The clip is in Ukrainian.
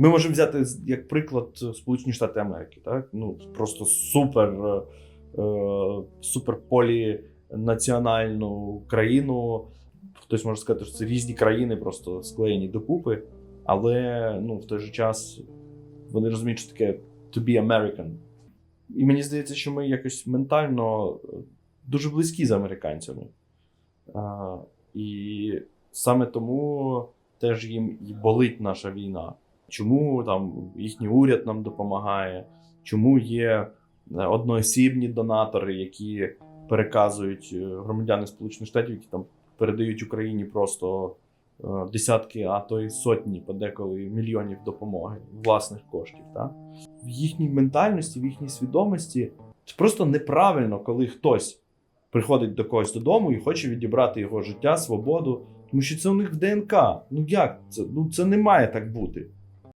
Ми можемо взяти як приклад е, Сполучені Штати Америки, так? Ну, просто супер, е, е, супер полінаціональну країну. Хтось може сказати, що це різні країни, просто склеєні докупи. Але ну, в той же час вони розуміють, що таке to be American. І мені здається, що ми якось ментально дуже близькі з американцями. А, і саме тому теж їм і болить наша війна. Чому там їхній уряд нам допомагає? Чому є е, одноосібні донатори, які переказують е, громадяни Сполучених Штатів, які там передають Україні просто е, десятки, а то й сотні, подеколи мільйонів допомоги власних коштів. Так? В їхній ментальності, в їхній свідомості це просто неправильно, коли хтось приходить до когось додому і хоче відібрати його життя, свободу, тому що це у них в ДНК. Ну як це? Ну це не має так бути.